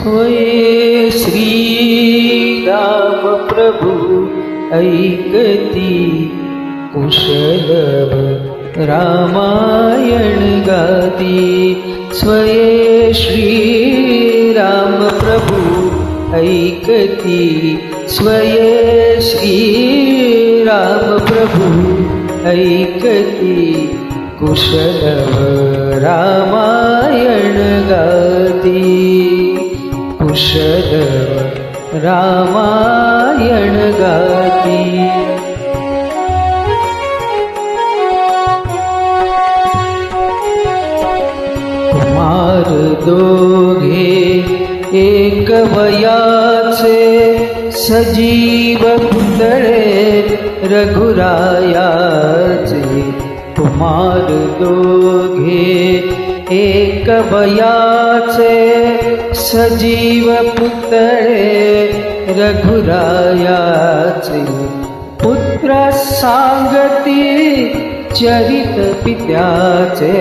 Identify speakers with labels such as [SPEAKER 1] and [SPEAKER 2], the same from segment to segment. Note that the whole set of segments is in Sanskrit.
[SPEAKER 1] होय श्री राम प्रभु ऐकती कुशल रामायण गाती. स्वये श्री राम प्रभु ऐकती स्वये श्री राम प्रभु ऐकती कुशलभ रामायण गाती. ઔષધવ રામાયણ ગાતી કુમાર દોઘે એક વયા છે સજીવ પુતળે રઘુરાયા છે કુમાર દોઘે सजीव पुतळे रघुरायाचे पुत्र सांगती चरित पित्याचे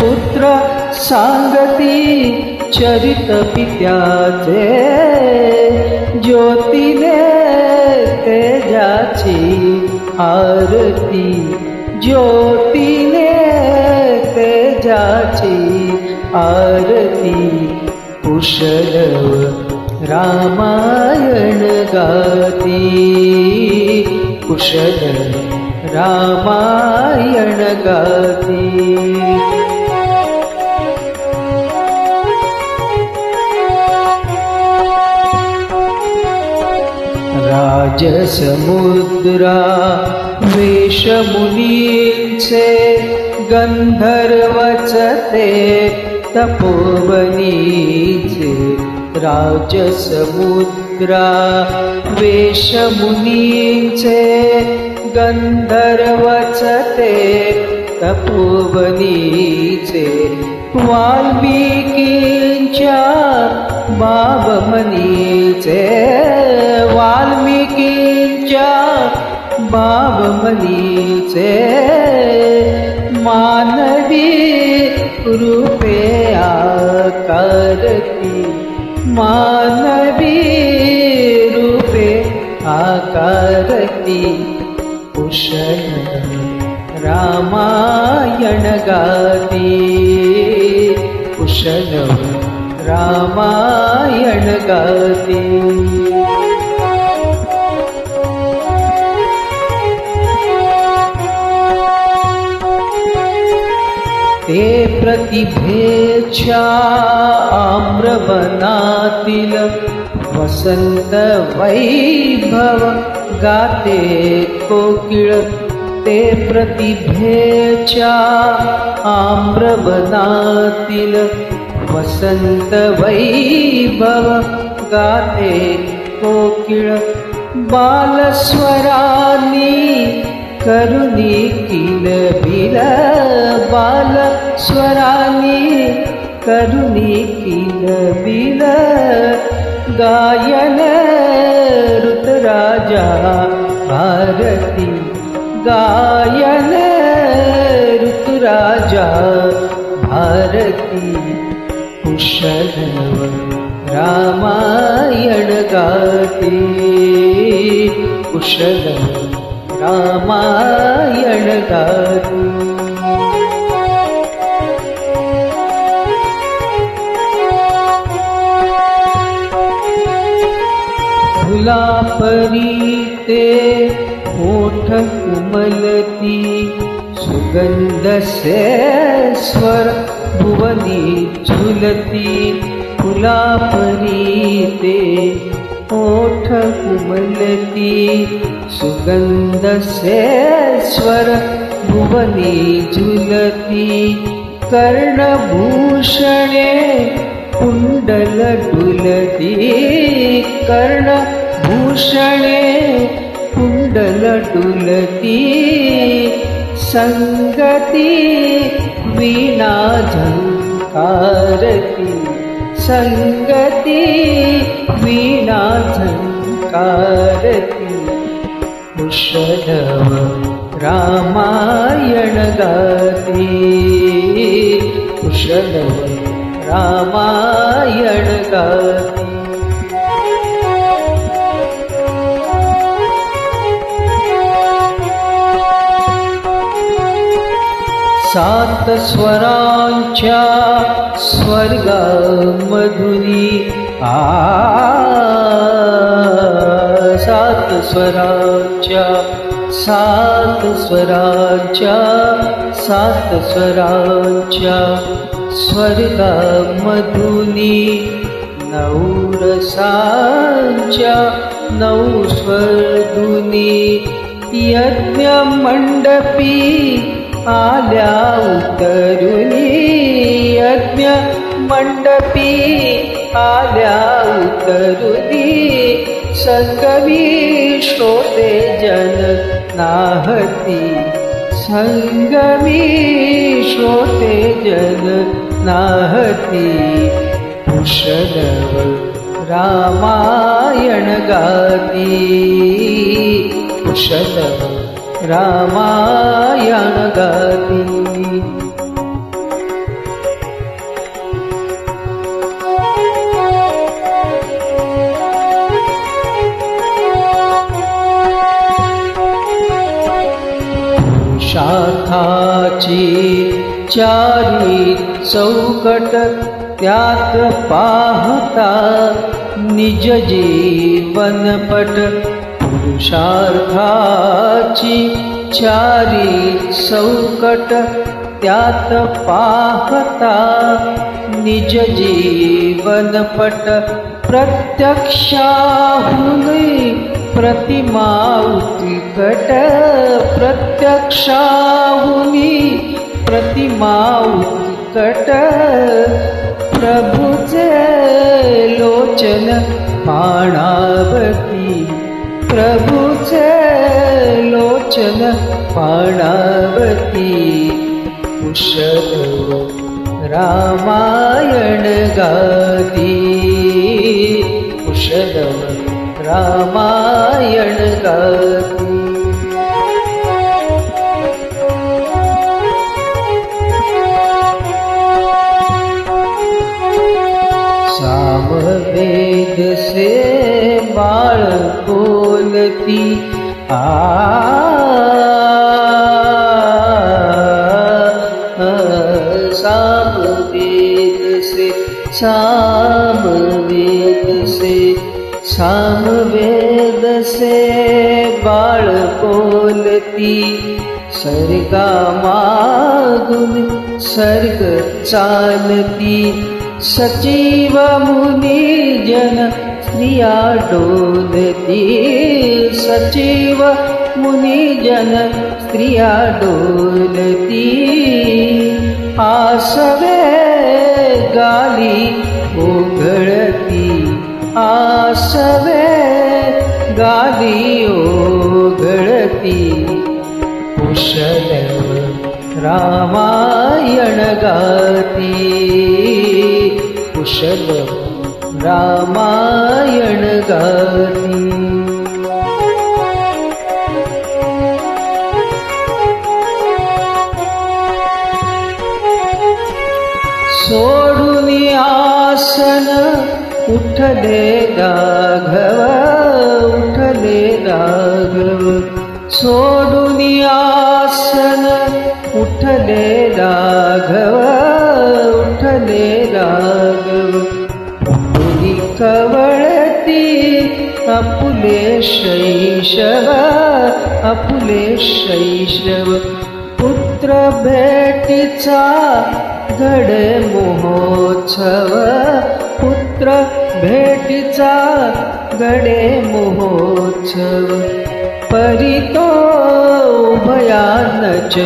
[SPEAKER 1] पुत्र सांगती चरित पित्याचे ज्योतीने तेजाची आरती ज्योतीने आरती कुशलव रामायण गाती। कुशल रामायण गाती। राजसमुद्रा वेशमुनीचे गन्धर्वचते तपोवनीचे राजसमुद्रा वेशमुनीचे गन्धर्वचते तपोवनीचे वाल्मीकींच्या बाबमनीचे वाल्मीकींच्या बाबमनीचे मानवी रूपे आकारती। मानवी रूपे आकारती। कुशल रामायण कुशल रामायण गाती ते प्रतिभेच्या आम्रवनातील वसंत वैभव गाते कोकिळ ते प्रतिभेच्या आम्रवनातील वसंत वैभव गाते कोकिळ बालस्वरानी करुणी किल बिल बाल स्वरानी करुणी किल बिल गायन ऋतराजा भारती गायन ऋतुराजा भारती कुशलव रामायण गाते कुशलव રામાયણ તારું ભૂલા પરી તે હોઠ ઉમલતી સુગંધ સ્વર ભુવની ઝુલતી ફુલા પરી તે ઓઠ ઉમલતી से स्वर भुवनी झुलती कर्णभूषणे कुण्डल डुलती कर्णभूषणे कुण्डल डुलती सङ्गति वीणा झङ्कारति सङ्गति वीणा झङ्कारति कुशलव रामायण गाती। कुशलव रामायण गाती। सात स्वरांच्या स्वर्गामधुनी आ सात स्वरांच्या सात स्वरांच्या सात स्वरांच्या स्वर्गामधुनी नऊ रसांच्या नऊ स्वर्गुनी यज्ञ मंडपी आल्या उतरुनी यज्ञ मंडपी आल्या उतरुदी. संगमी श्रोते जन नाहती. संगमी श्रोते जन नाहती. कुशलव रामायण गाती. कुशलव रामायण गाती. शाखाची चारी चौकट त्यात पाहता निज जीवनपट पुरुषार्थाची चारी चौकट त्यात पाहता निज जीवनपट प्रत्यक्षाहुनी प्रतिमा उत्कट प्रत्यक्षाहुनी। प्रतिमा उत्कट प्रभुचे लोचन पाणावती। प्रभुचे लोचन पाणावती। कुशल रामायण गाती। कुशल રામાયણ ગાતું સામવેદ સે બાળ બોલતી આ. સામવેદ સે સા बोलती सर्गा मागुन सर्ग चालती। सचिव मुनी जन स्त्रिया डोलती। सचिव मुनी जन स्त्रिया डोलती। आसवे गाली ओघळती आसवे गाली ओघळती कुशल रामायण गाती. कुशल रामायण गाती. सोडून आसन उठले गा सोडून आसन उठले राघव उठले राघव. पुरी कवळती अपुले शैशव अपुले शैशव. पुत्र भेटीचा घड मोहोत्सव पुत्र भेटीचा गडे मोहोत्सव. परितो भयानच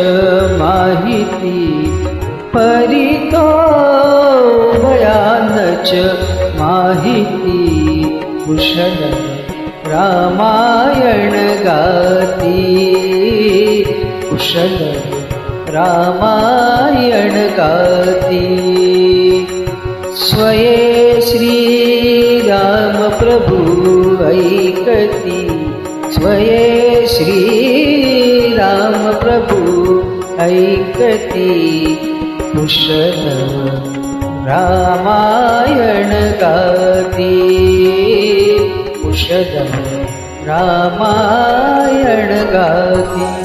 [SPEAKER 1] माहिती। परितो भयानच माहिती। कुशल रामायण गाती। कुशल रामायण गाती। स्वये श्रीराम प्रभु ऐकती स्वये श्रीराम प्रभु ऐकती कुशल रामायण गाति। उषदं रामायण गाति